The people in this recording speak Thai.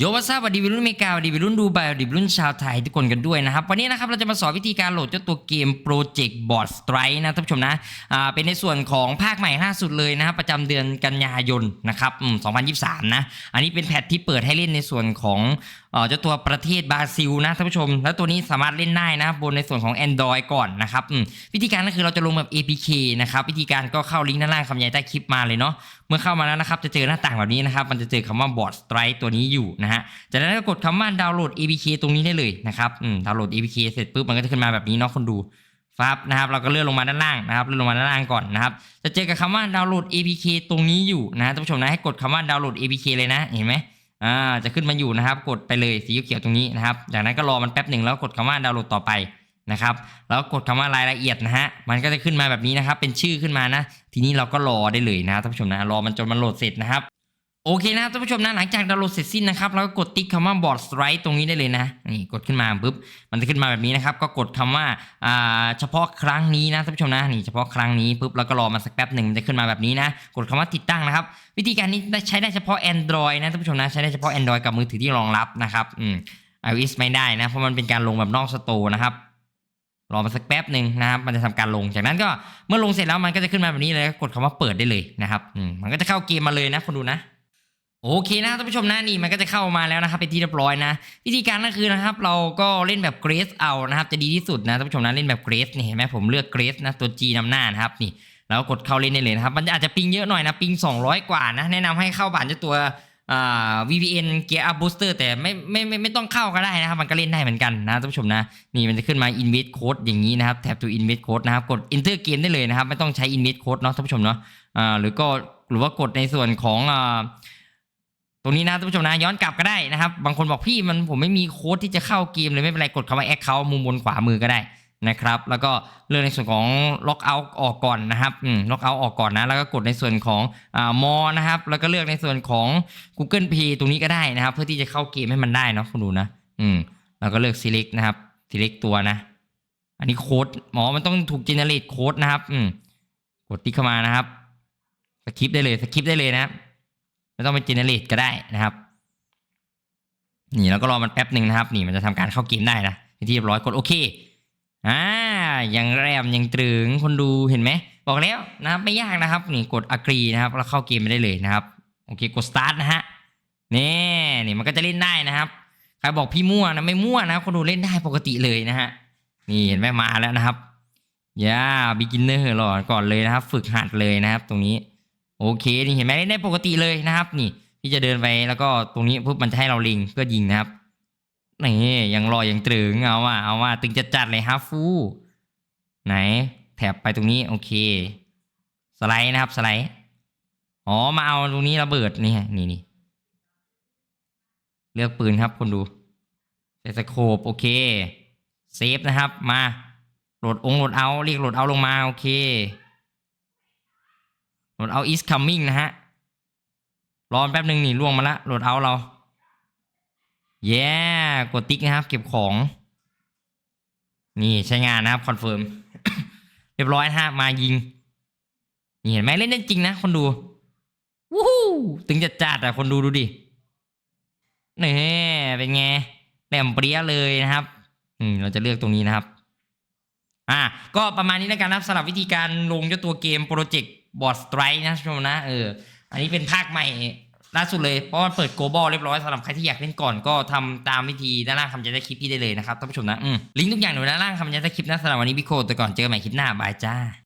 โยวัสวัสดีวิรุ่นอเมริกาวัสดีวิรุ่นดูไบวัสดีวิรุ่นชาวไทยทุกคนกันด้วยนะครับ วันนี้นะครับเราจะมาสอนวิธีการโหลดเจ้าตัวเกม Project Board Strike นะท่านผู้ชมนะอ่าเป็นในส่วนของภาคใหม่ล่าสุดเลยนะครับประจำเดือนกันยายนนะครับอืม2023 นะ อันนี้เป็นแพทที่เปิดให้เล่นในส่วนของอ่อเจ้าตัวประเทศบราซิลนะท่านผู้ชม แล้วตัวนี้สามารถเล่นได้นะบนในส่วนของ Android ก่อนนะครับวิธีการก็คือเราจะลงแบบ APK นะครับวิธีการก็เข้าลิงก์ด้านล่างคำบรรยายใต้คลิปมาเลยเนาะเมื่อเข้ามาแล้วนะครับจะเจอหน้าต่างแบบนี้นะครับมันจะเจอคำว่า Board Strike ตัวนี้อยู่นะฮะจากนั้นก็กดคำว่าดาวน์โหลด APK ตรงนี้ได้เลยนะครับดาวน์โหลด APK เสร็จปุ๊บมันก็จะขึ้นมาแบบนี้เนาะคนดูฟับนะครับเราก็เลื่อนลงมาด้านล่างนะครับเลื่อนลงมาด้านล่างก่อนนะครับจะเจอกับคำว่าดาวน์โหลด APK ตรงนี้อยู่นะท่านผู้ชมนะให้กดคำว่าดาวน์โหลด APK เลยนะเห็นไหม อ่าจะขึ้นมาอยู่นะครับ กดไปเลยสีเขียวตรงนี้นะครับ จากนั้นก็รอมันแป๊บหนึ่งแล้วกดคำว่าดาวน์โหลดต่อไปนะครับ แล้วกดคำว่ารายละเอียดนะฮะ มันก็จะขึ้นมาแบบนี้นะครับ เป็นชื่อขึ้นมานะ ทีนี้เราก็รอได้เลยนะท่านผู้ชมนะ รอมันจนมันโหลดเสร็จนะครับ โอเคนะครับท่านผู้ชมนะหลังจากดาวน์โหลดเสร็จสิ้นนะครับเราก็กดติ๊กคำว่า board strike ตรงนี้ได้เลยนะนี่กดขึ้นมาปุ๊บมันจะขึ้นมาแบบนี้นะครับก็กดคำว่าอ่าเฉพาะครั้งนี้นะท่านผู้ชมนะนี่เฉพาะครั้งนี้ปุ๊บแล้วก็รอมาสักแป๊บหนึ่งมันจะขึ้นมาแบบนี้นะกดคำว่าติดตั้งนะครับวิธีการนี้ใช้ได้เฉพาะ Android นะท่านผู้ชมนะใช้ได้เฉพาะ Android กับมือถือที่รองรับนะครับอืม iOS ไม่ได้นะเพราะมันเป็นการลงแบบนอกสโตร์นะครับรอมาสักแป๊บหนึ่งนะครับมันจะทำการลง จากนั้นก็เมื่อลงเสร็จแล้วมันก็จะขึ้นมาแบบนี้เลยกดคำว่าเปิดได้เลยนะครับอืมมันก็จะเข้าเกมมาเลยนะคนดูนะ โอเคนะท่านผู้ชมนะนี่มันก็จะเข้ามาแล้วนะครับเป็นที่เรียบร้อยนะ วิธีการก็คือนะครับ เราก็เล่นแบบเกรสเอานะครับ จะดีที่สุดนะท่านผู้ชมนะเล่นแบบเกรสนี่เห็นไหมผมเลือกเกรสนะตัว G นำหน้านะครับนี่แล้วกดเข้าเล่นได้เลยนะครับ มันอาจจะปิงเยอะหน่อยนะปิง 200 กว่านะ แนะนำให้เข้าผ่านเจ้าตัวอ่า VPN Gear Up Booster แต่ไม่ไม่ไม่ไม่ต้องเข้าก็ได้นะครับ มันก็เล่นได้เหมือนกันนะท่านผู้ชมนะนี่มันจะขึ้นมา invite code อย่างนี้นะครับแท็บ to invite code นะครับกด enter game ได้เลยนะครับ ไม่ต้องใช้ invite code เนาะท่านผู้ชมเนาะอ่าหรือก็หรือว่ากดในส่วนของอ่า ตรงนี้นะท่านผู้ชมนะย้อนกลับก็ได้นะครับ บางคนบอกพี่มันผมไม่มีโค้ดที่จะเข้าเกมเลยไม่เป็นไรกดคำว่า Account มุมบนขวามือก็ได้นะครับ แล้วก็เลือกในส่วนของ Lock out ออกก่อนนะครับอืม Lock out ออกก่อนนะ แล้วก็กดในส่วนของอ่ามอนะครับ แล้วก็เลือกในส่วนของ Google Play ตรงนี้ก็ได้นะครับ เพื่อที่จะเข้าเกมให้มันได้เนาะคุณดูนะ อืม แล้วก็เลือก select นะครับ select ตัวนะ อันนี้โค้ดหมอมันต้องถูก generate โค้ดนะครับ อืม กดติ๊กเข้ามานะครับ สคริปได้เลย สคริปได้เลยนะครับ ไม่ต้องเป็นเจเนเรตก็ได้นะครับนี่แล้วก็รอมันแป๊บหนึ่งนะครับ นี่มันจะทำการเข้าเกมได้นะที่เรียบร้อยกดโอเคอ่ายังแรมยังตรึงคนดูเห็นไหมบอกแล้วนะครับไม่ยากนะครับนี่กด agree นะครับแล้วเข้าเกมไปได้เลยนะครับโอเคกด start นะฮะนี่นี่มันก็จะเล่นได้นะครับใครบอกพี่มั่วนะไม่มั่วนะคนดูเล่นได้ปกติเลยนะฮะนี่เห็นไหมมาแล้วนะครับย่า beginner หรอก่อนเลยนะครับ ฝึกหัดเลยนะครับ ตรงนี้ โอเคนี่เห็นไหมได้ปกติเลยนะครับ นี่พี่จะเดินไปแล้วก็ตรงนี้ปุ๊บมันจะให้เราลิงก็ยิงนะครับนี่ยังรอยังตรึงเอาว่าเอาว่าตึงจะจัดเลยฮาฟูไหน แถบไปตรงนี้โอเค สไลด์นะครับสไลด์อ๋อมาเอาตรงนี้ระเบิดนี่นี่นี่เลือกปืนครับคนดูเซสโคปโอเคเซฟนะครับ มาโหลดองค์โหลดเอาเรียกโหลดเอาลงมาโอเค โหลดเอา is coming นะฮะ รอแป๊บหนึ่งนี่ล่วงมาละโหลดเอาเราเย้กดติ๊กนะครับ เก็บของ นี่ใช้งานนะครับ คอนเฟิร์ม เรียบร้อยฮะมายิง นี่เห็นไหมเล่นได้จริงนะ คนดูวู้ฮู้ถึงจะจัดอะคนดูดูดิเนี่เป็นไงแหลมเปรี้ยเลยนะครับ อืมเราจะเลือกตรงนี้นะครับ อะก็ประมาณนี้แล้วกันนะครับสำหรับวิธีการลงเจ้าตัวเกมโปรเจกต์ บอร์ดสไตร์นะชมนะเอออันนี้เป็นภาคใหม่ล่าสุดเลย เพราะมันเปิดโกลบอลเรียบร้อยสำหรับใครที่อยากเล่นก่อนก็ทำตามวิธีด้านล่างคำยันได้คลิปพี่ได้เลยนะครับท่านผู้ชมนะอืมลิงก์ทุกอย่างอยู่ด้านล่างคำยันได้คลิปนะสำหรับวันนี้พี่โคแต่ก่อนเจอกันใหม่คลิปหน้าบายจ้า